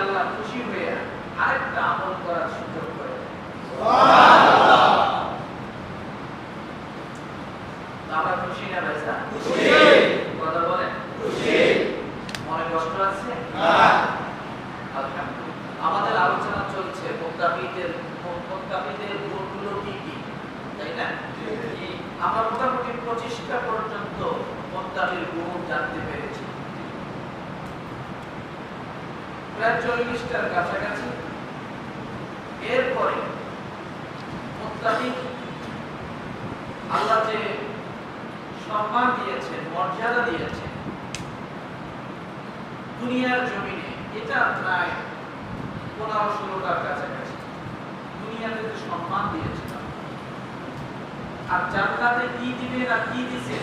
আল্লাহ খুশি হয়ে আরেকটা আমল করার সুযোগ করে দেন। তো আমরা খুশি না ভাইসা কথা বলেন মনে কষ্ট আছে আলহামদুলিল্লাহ। আমাদের আলোচনা চলছে মোত্তাকিদের মোত্তাকিদের গুণগুলো কি কি তাই না আমরা মোটামুটি পঁচিশটা পর্যন্ত মোত্তাকির গুণ জানতে পেরেছি প্রায় চল্লিশটার কাছাকাছি। এরপরে মোত্তাকি আল্লাহ যে সম্মান দিয়েছেন মর্যাদা দিয়েছেন দুনিয়ার জমিনে, এটা প্রায় পনেরো ষোলোটার কাছাকাছি। দুনিয়াতে যে সম্মান দিয়েছে। আর জান্নাতে কি দিবে না কি দিছে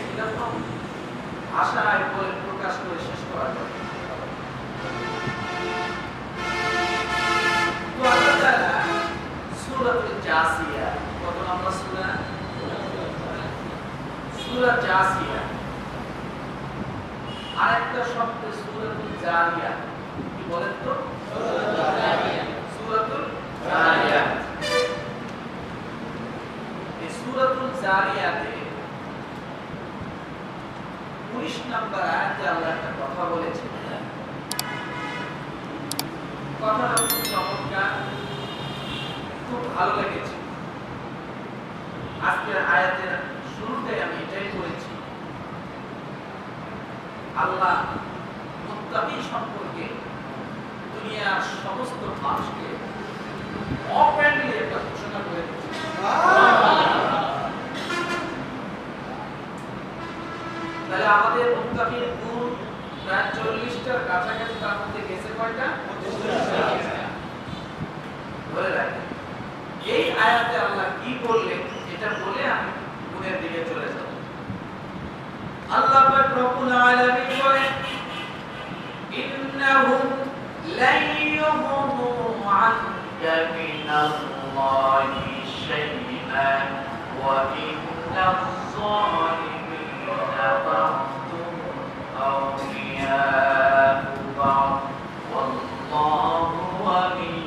ভাষায় বলে প্রকাশ করে শেষ করা যাবে সূরাতুল জাসিয়া, কত নম্বর সূরা? সূরা জাসিয়া। আরেকটা শব্দ সূরাতুল জারিয়া, কি বলেন তো? সূরাতুল জারিয়া। এই সূরাতুল জারিয়াতে 19 নম্বর আয়াতে আল্লাহ একটা কথা বলেছেন। কথাটা খুব চমৎকার। খুব ভালো লেগেছে। আজকের আয়াতের শুরুতে আমি এটাই করেছি আল্লাহ মুত্তাকি সম্পর্কে দুনিয়ার সমস্ত মানুষকে ওপেনলি একটা ঘোষণা করে তাহলে আমাদের মুত্তাকির গুণ প্রায় চল্লিশটার কাছাকাছি তার মধ্যে গেছে কয়টা? ধরে রাখেন। এই আয়াতে আল্লাহ কি বললেন? এটা বলে আমি গুণের দিকে চলে যাব। আল্লাহ পাক রব্বুল আলামিন বলেন ইন্নাহুম লান ইউগনু আনকা মিনাল্লাহি শাইআন ওয়া ইন্নাল যালিমিনা বা'দুহুম আওলিয়াউ বা'দ ওয়াল্লাহু ওয়ালিয়ুল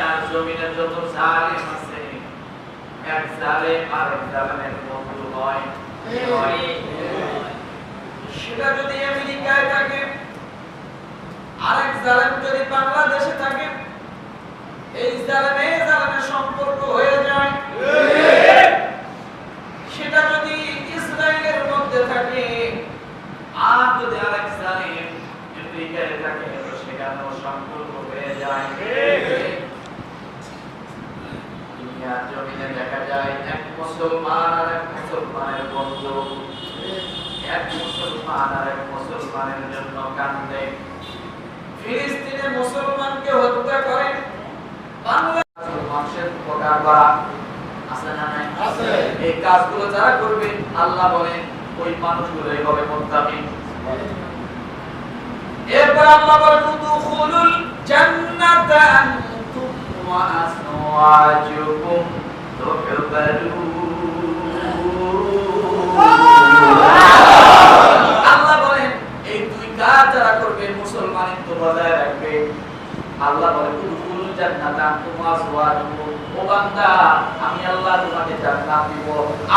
দুনিয়ার জমিনে যত জালেম আছে এক জালেম আর এক জালেমের বন্ধু হয়? সেটা যদি আমেরিকায় থাকে আরেক জালেম যদি বাংলাদেশে থাকে এই জালেমে জালেমের সম্পর্ক হয়ে যায় সেটা যদি ইসরায়েলের মধ্যে থাকে আর যদি আরেক জালেম আমেরিকায় থাকে তো সেখানেও সম্পর্ক হয়ে যায় দুনিয়ার জমিনে দেখা যায় এক মুসলমান আর এক মুসলমানের বন্ধু এক মুসলমান আর এক মুসলমানের জন্য কান্দে ফিলিস্তিনে মুসলমানকে হত্যা করে বাংলাদেশ মানুষের উপকার করা আছে না নাই আছে। এই কাজগুলো যারা করবে আল্লাহ বলেন ওই মানুষগুলোই হবে মুত্তাকি এরপর আল্লাহ বলেন উদখুলুল জান্নাতা আনতুম ওয়া তুহবারুন আল্লাহ বলেন, এই দুই কাজ যারা করবে মুসলমানিত্ব বজায় রাখবে। আল্লাহ বলেন উদখুলুল জান্নাতা আনতুম ওয়া ও বান্দা, আমি আল্লাহ তোমাকে জান্নাত দিব।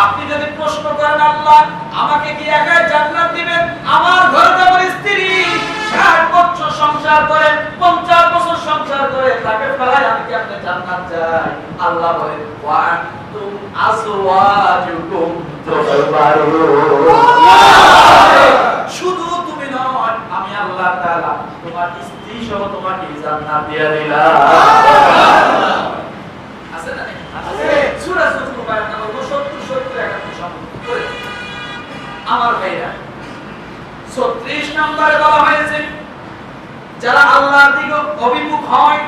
আপনি যদি প্রশ্ন করেন, আল্লাহ, আমাকে কি একাই জান্নাত দিবেন? আমার ঘরে তো আমার স্ত্রী 60 বছর সংসার করে 50 সংসার করে তাকে ফেলায়, আমি কি আপনি জান্নাত চাই? আল্লাহ আনতুম আসওয়াজুকুম শুধু তুমি আমি আল্লাহ তাআলা তোমার স্ত্রী সহ তোমাকে জান্নাত দিলাম। আছে না নাকি? সূরা যুখরুফ আয়াত নম্বর 70 70 71 সম্পর্ক করে আমার ভাইরা 36 নম্বরে বলা হয়েছে যারা আল্লাহর দিকে অভিমুখ হয়,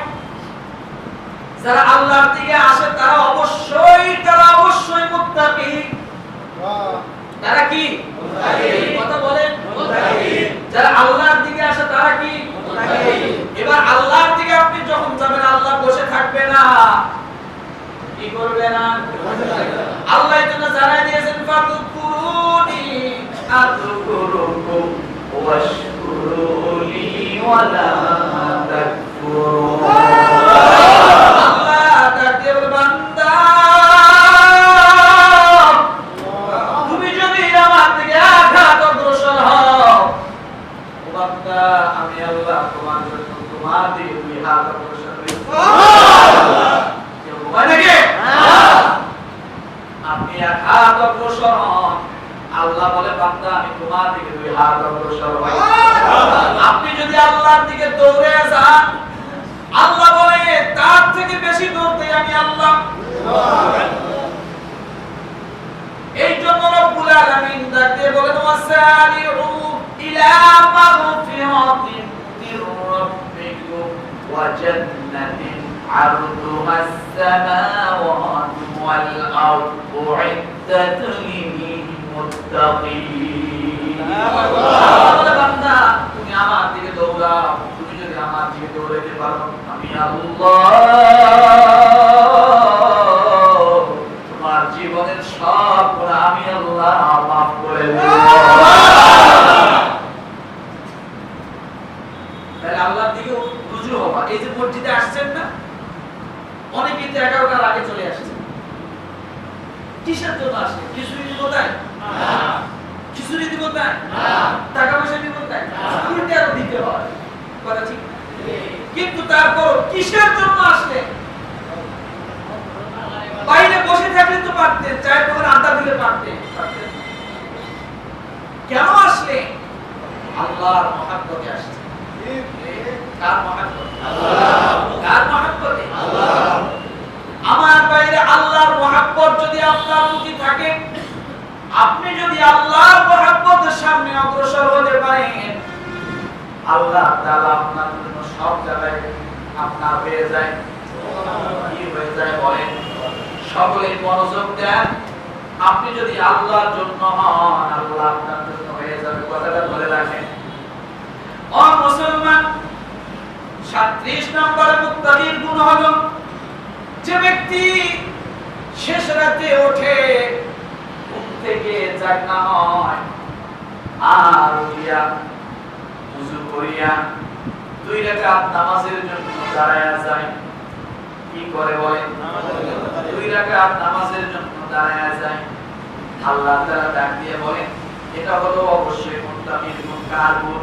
যারা আল্লাহর দিকে আসে, তারা অবশ্যই তারা অবশ্যই মুত্তাকি। তারা কি? কথা বলেন। যারা আল্লাহর দিকে আসে, তারা কি? এবার আল্লাহর দিকে আপনি যখন যাবেন, আল্লাহ বসে থাকবে না। কি করবে না? আল্লাহ জন্য জানাই দিয়েছেন ফাকুরুনি আযকুরুকুম one though. বলেন ওয়াসারিউ ইলা মাগফিরাতিন মির রাব্বিকুম ওয়া জান্নাতিন عرضها السماوات والأرض أعدت للمتقين বলে বান্দা তুমি আমার দিকে দৌড়াও তুমি যদি আমার দিকে দৌড়াইতে পারো আমি আল্লাহ তোমার জীবনের সব গুনাহ আমি আল্লাহ মাফ করে দেব এই যে মসজিদে আসছেন না অনেকে তো এগারোটার আগে চলে আসছে। কিসের জন্য আসে খিচুড়ি দিব তাই খিচুড়ি দিব তাই টাকা পয়সা দিব তাই উল্টে দিতে হয়। কথা ঠিক কিন্তু তারপর কিসের জন্য আসলে? বাইরে বসে থাকলে তো পারতেন চায়ের দোকানে আড্ডা দিলে পারতেন। কেন আসলে? আল্লাহর মহাব্বতে আসছে। আমার বাইরে আল্লাহর মহাব্বত যদি আপনার প্রতি থাকে, আপনি যদি আল্লাহর মহাব্বতের সামনে অগ্রসর হতে পারেন, আল্লাহ তাআলা আপনার জন্য সব জায়গায় আপনার হয়ে যায়। সকলে মনোযোগ দেন। আপনি যদি আল্লাহর জন্য হন, আল্লাহ আপনার জন্য হয়ে যাবে। কথাটা ধরে রাখেন। ও মুসলমান 37 নম্বর মুত্তাকির গুণ হলো, যে ব্যক্তি শেষ রাতে ওঠে, ঘুম থেকে জাগনা হয়। আর উঠিয়া উযু করিয়া দুই রাকাত নামাজের জন্য দাঁড়ায়া যায়। কি করে বলে দুই রাকাত নামাজের জন্য দাঁড়ায়া যায়। আল্লাহ তাআলা ডাক দিয়ে বলে এটা হলো অবশ্যই গুণ। কার গুণ?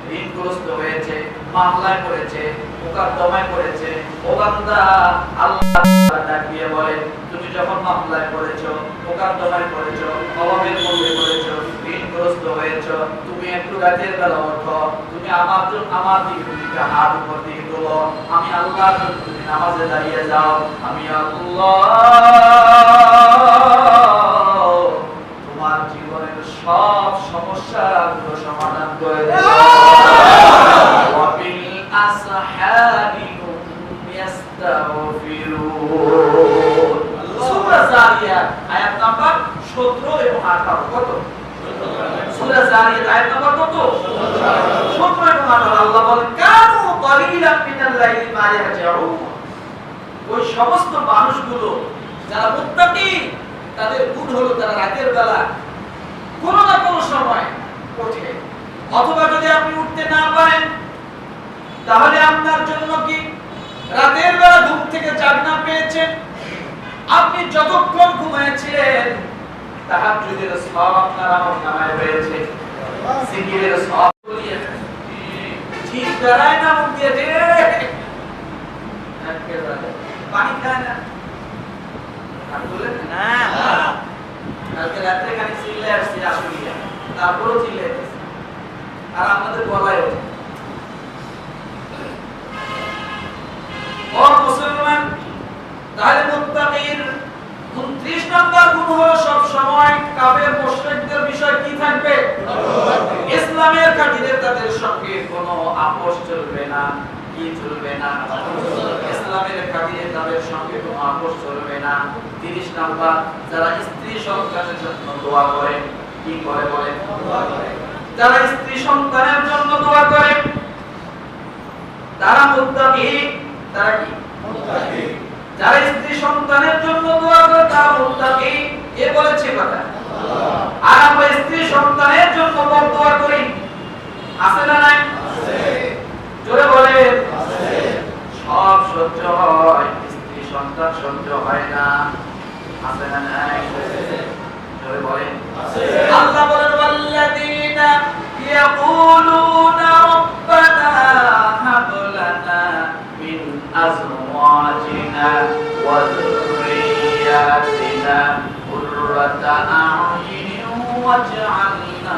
ঋণগ্রস্ত হয়েছে মামলায় ও বান্দা, আল্লাহ তাআলা ডাক দিয়ে বলে, তুমি যখন মধ্যে হয়েছো, তুমি একটু বেলা ওঠো, তুমি আমার জন্য, আমার দিকে হাত উপর তোলো আমি আল্লাহর জন্য তুমি নামাজে দাঁড়িয়ে যাও। আমি আল্লাহ, তোমার জীবনের সব সমস্যাগুলো সমাধান করে দেব জারিয়াত আয়াত নাম্বার 17 এবং 18 কত? সূরা জারিয়াত, আয়াত নাম্বার কত? 17 এবং 18 আল্লাহ বলেন, কানু কলিলাম মিনাল লাইলি মা ইয়াহজাউন ওই সমস্ত মানুষগুলো, যারা মুত্তাকি, তাদের গুণ হলো তারা রাতের বেলা কোন না কোন সময় ওঠে অথবা যদি আপনি উঠতে না পারেন, তাহলে আপনার জন্য কি? রাতের বেলা ঘুম থেকে জাগনা পেয়েছেন? আপনি যতক্ষণ ঘুমিয়েছিলেন তাহাজ্জুদের সওয়াব আপনার আমল নামায় হয়েছে সওয়াব বলিয়ে ঠিক দাঁড়ায় না মুখ দিয়ে ঠিক পানি খায় না। কালকে রাত্রে চিল্লে আসছি আসুলিয়া তারপরও চিল্লে আর আমাদের গলায় ও মুসলমান তাহলে মুত্তাকির 29 নম্বর গুণ হলো সব সময় কাফের মুশরিকদের বিষয় কি থাকবে? ইসলামের খাতিরে তাদের সঙ্গে কোনো আপোষ চলবে না, কি চলবে না? ইসলামের খাতিরে তাদের সঙ্গে কোনো আপোষ চলবে না। 30 নাম্বার, যারা স্ত্রী সন্তানের জন্য দোয়া করে, কি করে বলে যারা স্ত্রী সন্তানের জন্য দোয়া করে, তারা মুত্তাকি, তারা কি? যারা স্ত্রী সন্তানের জন্য দোয়া করে তারা মুত্তাকি। এ বলেছে কথা? আর আমরা স্ত্রী সন্তানের জন্য দোয়া করি। আছে না নাই? জোরে বলে সব সহ্য হয় স্ত্রী সন্তান সহ্য হয় না। আছে না নাই? জোরে বলে আল্লাহ বলেন ওয়াল্লাযীনা ইয়াকুলুনা রব্বানা হাব লানা মিন আজওয়াজিনা ওয়া যুররিয়াতিনা কুররাতা আ'য়ুনিন ওয়াজ'আলনা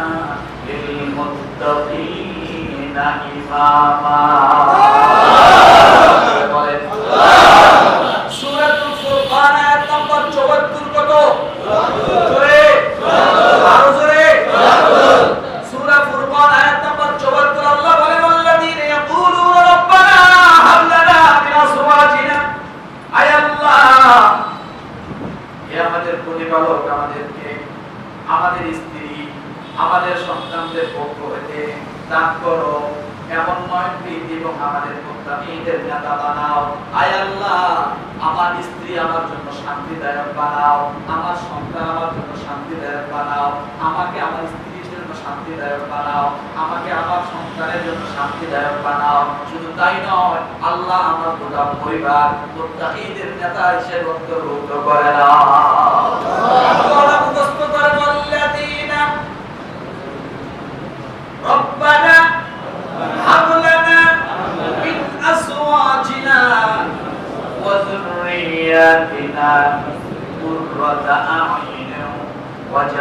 লিল মুত্তাকিনা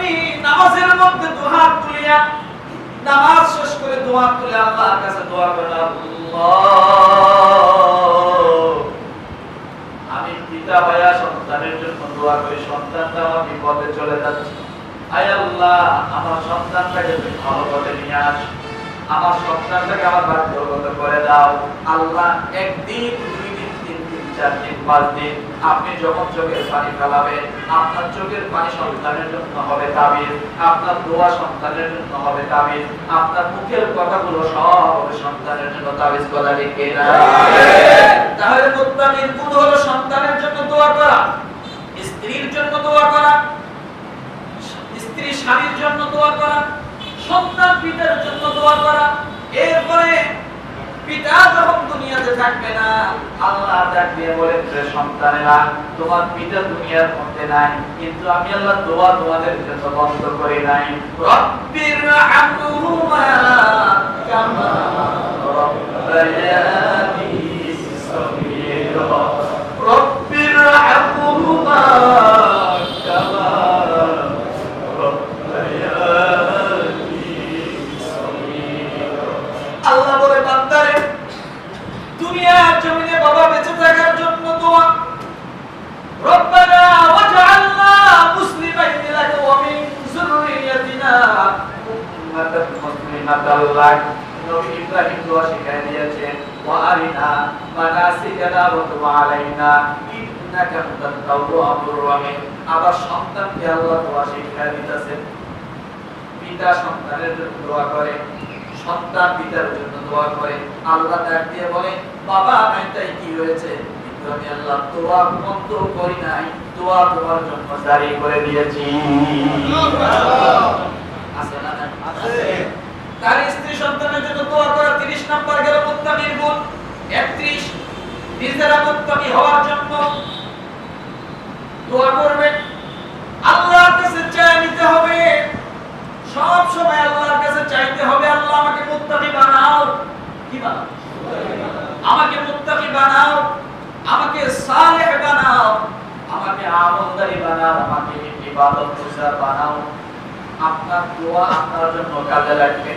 আপনি নামাজের মধ্যে দুহাত তুলিয়া, নামাজ শেষ করে দোয়া তুলে আল্লাহর কাছে দোয়া করেন আল্লাহ। আমি পিতা হইয়া সন্তানের জন্য দোয়া করি সন্তানটা আমার বিপদে চলে যাচ্ছে। আয় আল্লাহ, আমার সন্তানটাকে তুমি ভালো পথে নিয়ে আস। আমার সন্তানটাকে আমার ভাগ্যগত করে দাও। আল্লাহ একদিন চার দিন, পাঁচ দিন, আপনি যখন চোখের পানি ফেলাবেন, আপনার চোখের পানি সন্তানের জন্য হবে তাবিজ, আপনার দোয়া সন্তানের জন্য হবে তাবিজ, আপনার মুখের কথাগুলো সব হবে সন্তানের জন্য তাবিজ, কথা লিখে তাহলে মুত্তাকির গুণ হলো সন্তানের জন্য দোয়া করা, স্ত্রীর জন্য দোয়া করা, স্ত্রী স্বামীর জন্য দোয়া করা, সন্তান পিতার জন্য দোয়া করা, এরপরে পিতা যখন দুনিয়াতে থাকবে না, আল্লাহ ডাক দিয়ে বলেন যে সন্তানেরা, তোমার পিতা দুনিয়ার মধ্যে নাই, কিন্তু আমি আল্লাহ দোয়া তোমাদের জন্য বন্ধ করি নাই। রব্বির রাহমহুমা কামা রব্বায়ানি সগীরা রব্বির রাহমহুমা কামা আল্লাহ বলে বান্দারে দুনিয়ার জমিনে বাবা বেঁচে থাকার জন্য দোয়া। রব্বানা ওয়াজআলনা মুসলিমাইন লাকা ওয়া মিন যুররিয়াতিনা উম্মাতান মুসলিমাতান লাক নবী ইব্রাহিম দোয়া শিখায় দিয়েছেন, ওয়া আরিনা মানাসিকানা ওয়া তুব আলাইনা, ইন্নাকা আনতাত তাওয়াবুর রহিম। আবার সন্তানকে আল্লাহ দোয়া শিখায় দিতেছেন। পিতা সন্তানের জন্য দোয়া করে সন্তান পিতার জন্য দোয়া করে। আল্লাহ ডাক দিয়ে বলে বাবা আমি তাই কি হয়েছে? কিন্তু আমি আল্লাহ দোয়া মন্ত করি নাই দোয়া তোমার জন্য জারি করে দিয়েছি। তার স্ত্রী সন্তানের জন্য দোয়া করা নাম্বার গেল মুত্তাকির হওয়ার জন্য দোয়া করবে আল্লাহর কাছে চাই নিতে হবে। সব সময় আল্লাহর কাছে চাইতে হবে, আল্লাহ আমাকে মুত্তাকি বানাও। কি বানাও? আমাকে মুত্তাকি বানাও, আমাকে সালেহ বানাও, আমাকে আমলদারি বানাও, আমাকে ইবাদত গুজার বানাও। আপনার দোয়া আপনার জন্য কাজে লাগবে।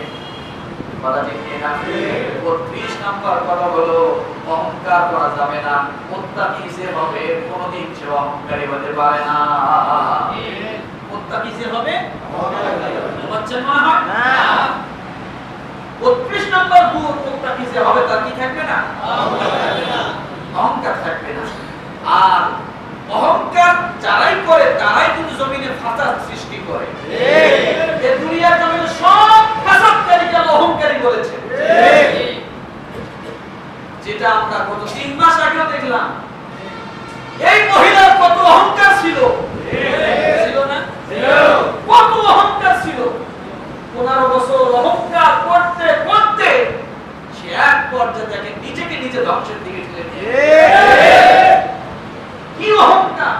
কথা ঠিক না? বত্রিশ নাম্বার কথা হলো, অহংকার করা যাবে না। মুত্তাকি যে হবে, কোনোদিন সে অহংকারী হতে পারে না মুত্তাকি যে হবে মনে হয়। না বত্রিশ নম্বর গুণ মুত্তাকি যে হবে তার কি থাকবে না? অহংকার থাকবে না। আর অহংকার যারাই করে তারাই কিন্তু জমিনে ফাসাদ সৃষ্টি করে। এ দুনিয়ার জমিনে সব ফাসাদকারীকে অহংকারী বলেছে। যেটা আমরা গত তিন মাস আগেও দেখলাম। এই মহিলার কত অহংকার ছিল? ছিল না? কত অহংকার ছিল? পনেরো বছর অহংকার করতে করতে সে এক পর্যায়ে তাকে নিজেকে নিজে ধ্বংসের দিকে ঠেলে দিয়ে কি অহংকার?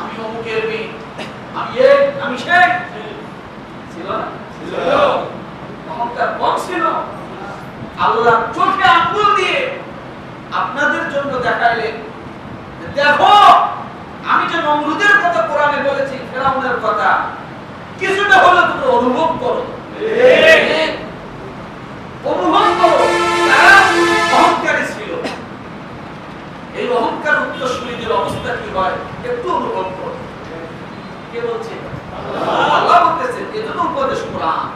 আমি অমুকের মেয়ে আমি এ আমি সে ছিল না? অহংকার কম ছিল। আল্লাহ চোখে আঙ্গুল দিয়ে আপনাদের জন্য দেখাইলেন দেখো আমি যে নমরুদের কথা কোরআনে বলেছি ফেরাউনের কথা। কিছুটা হলে তুমি অনুভব করো। অনুভব করো অহংকারী ছিল। এই অহংকার উত্তরসূরিদের অবস্থা কি হয়, একটু অনুভব করো। কে বলছে? আল্লাহ বলতেছেন এজন্য উপদেশ কোরআন।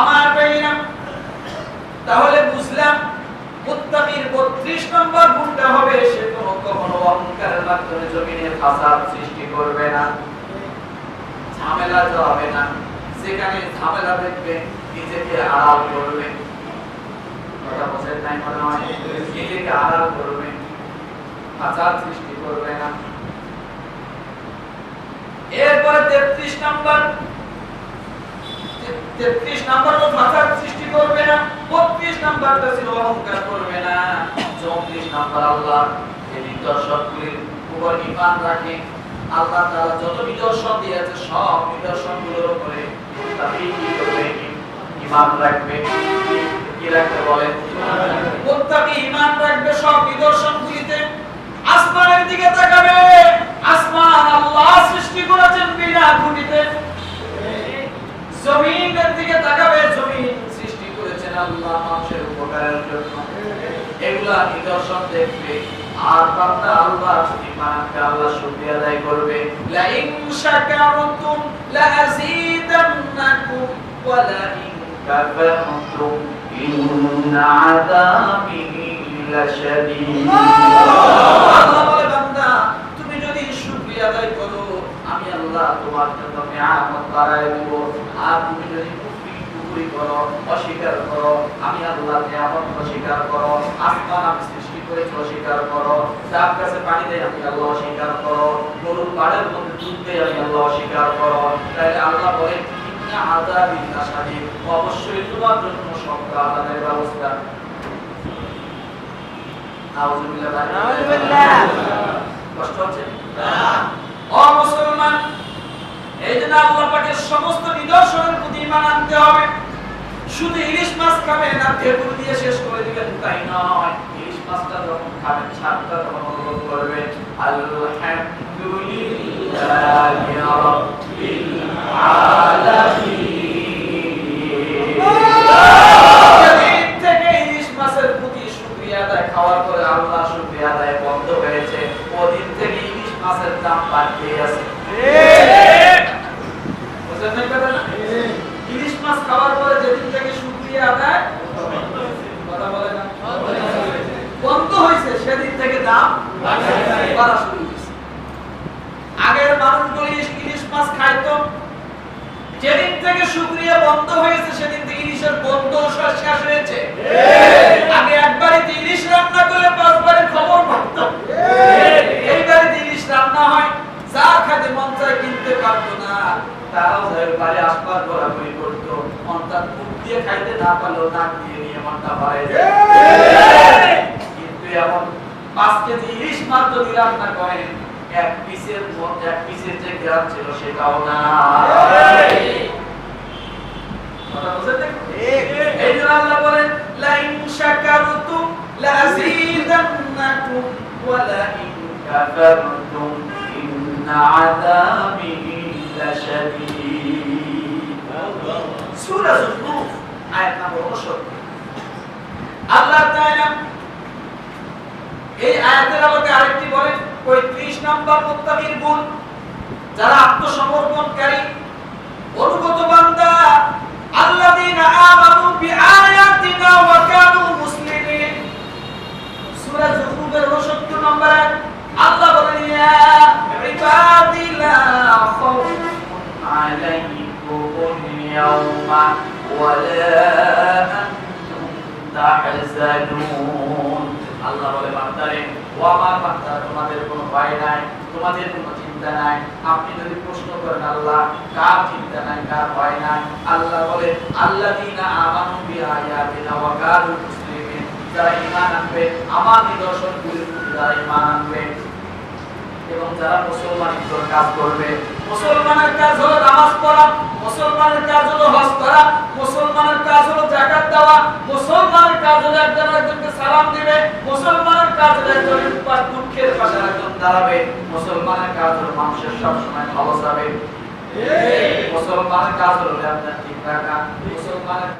আমার ভাইরা তাহলে বুঝলাম, মুত্তাকির 32 নম্বর গুণটা হবে, সে কোনো কখনো অহংকারের মাধ্যমে জমিনে ফাসাদ সৃষ্টি করবে না। ঝামেলা জড়াবে না। যেখানে ঝামেলা দেখবে, নিজেকে আড়াল করবে। নিজেকে আড়াল করবে। ফাসাদ সৃষ্টি করবে না। এরপরে 33 নম্বর। তেত্রিশ নাম্বার তো মাথার সৃষ্টি করবে না। বত্রিশ নাম্বারটা ছিল অহংকার করবে না। চৌত্রিশ নাম্বার আল্লাহ, যে নিদর্শনগুলির উপর ইমান রাখে। আল্লাহ তাআলা যত নিদর্শন দিয়েছে, সব নিদর্শনগুলোর উপরে তাকে কি ইমান রাখবে। কি রাখতে বলে মুত্তাকি ইমান রাখবে, সব নিদর্শনগুলিতে আসমানের দিকে তাকাবে, আসমান আল্লাহ সৃষ্টি করেছেন বিনা খুঁটিতে। জমিনের দিকে তাকাবে, জমিন সৃষ্টি করেছেন আল্লাহ মানুষের উপকারের জন্য। এগুলা নিদর্শন দেখবে। আর বান্দা আল্লাহ যদি মানকে আল্লাহ শুকরিয়া আদায় করবে। লা ইন শাকারতুম লা আযীদান্নাকুম ওয়া লা ইন কাফারতুম। ইন্না আযাবি লাশাদীদ আল্লাহ বলে বান্দা তুমি যদি শুকরিয়া আদায় করো আমি আল্লাহ তোমার জন্য নিয়ামত বাড়ায় দেব আর তুমি যদি কুফরি কুফরি করো অস্বীকার করো আমি আল্লাহ নিয়ামত অস্বীকার করো আসমান আমি সৃষ্টি করেছি অস্বীকার করো যার কাছে পানি দেয় আমি আল্লাহ অস্বীকার করো গরুর পাড়ের মধ্যে দুধ দেয় আমি আল্লাহ অস্বীকার করো তাই আল্লাহ বলে ইন্না আযাবি লাশাদীদ অবশ্যই তোমার জন্য শক্ত আযাবের ব্যবস্থা নাউজুবিল্লাহ নাউজুবিল্লাহ। কষ্ট হচ্ছে ও মুসলমান এই জন্য আল্লাহ পাকের সমস্ত নিদর্শনের প্রতি ঈমান আনতে হবে শুধু ইলিশ মাছ খাবেন আর ঢেকুর দিয়ে করে তাই নয় ইলিশ মাছটা যখন খাবেন স্বাদটা তখন অনুভব করবেন আলহামদুলিল্লাহি রাব্বিল যেদিন থেকে ইলিশ মাছের প্রতি শুকরিয়া আদায় খাওয়ার পরে আল্লাহ শুকরিয়া আদায় বন্ধ হয়েছে ওদিন থেকে ইলিশ মাছের দাম বাড়তে আছে বুঝলেন না কথাটা? ইলিশ মাছ খাওয়ার পরে যেদিন থেকে শুকরিয়া আদায় কথা বলে না বন্ধ হয়েছে সেদিন থেকে দাম বাড়া শুরু হয়েছে আগের মানুষগুলো ইলিশ- ইলিশ মাছ খাইতো যেদিন থেকে শুকরিয়া বন্ধ হয়েছে সেদিন থেকে ইলিশের বন্ধ শেষ হয়েছে আগে একবারে ইলিশ রান্না করলে পাঁচবারের খবর পারতাম এই বাড়িতে ইলিশ রান্না হয় যা খাতে মন চায় কিনতে পারতো না। তারাও যাই বাড়ি আসবার ঘোরাঘুরি করতো। মনটা মুখ দিয়ে খাইতে না পারলেও নাক দিয়ে নিয়ে মনটা বাড়াই যদি এমন পাঁচ কেজি ইলিশ মাছ যদি রান্না করেন এক পিসের মধ্যে এক পিসের যে গ্রাম ছিল সেটাও না। কথা এই আয়াত নম্বর 69 আল্লাহ তাআলা এই আয়াতের আলোকে আরেকটি বলেন 35 নম্বর মুত্তাকির গুণ। যারা আত্মসমর্পণকারী, অনুগত বান্দা আল্লাযীনা আমানু বিআয়াতিনা ওয়া কানু মুসলিমিন সূরা যুখরুফের 69 নম্বর আয়াত আল্লাহ বলেন ইয়া ইবাদি লা খাউফুন আলাইকুম ইয়াওমা ওয়া লা আনতুম তাহজানুন আল্লাহ বলে, বান্দারে, ও আমার বান্দা, তোমাদের কোনো ভয় নাই, তোমাদের কোনো চিন্তা নাই। আপনি যদি প্রশ্ন করেন, আল্লাহ, কার চিন্তা নাই, কার ভয় নাই? আল্লাহ বলে, আল্লাযীনা আমানু বিআয়াতিনা ওয়া কানু মুসলিমিন। যারা ঈমান আনবে, আমার নিদর্শনগুলির প্রতি যারা ঈমান আনবে এবং যারা মুসলমানিত্বর কাজ করবে মুসলমানের কাজ হলো নামাজ পড়া মুসলমানের কাজ হলো হজ করা মুসলমানের কাজ হলো যাকাত দেওয়া মুসলমানের কাজ হলো একজন একজনকে সালাম দিবে মুসলমানের কাজ হলো একজনের পাশ দুঃখের পাশে একজন দাঁড়াবে মুসলমানের কাজ হলো মানুষের সব সময় ভালো যাবে মুসলমানের কাজ হলো আপনার ঠিক রাখা মুসলমানের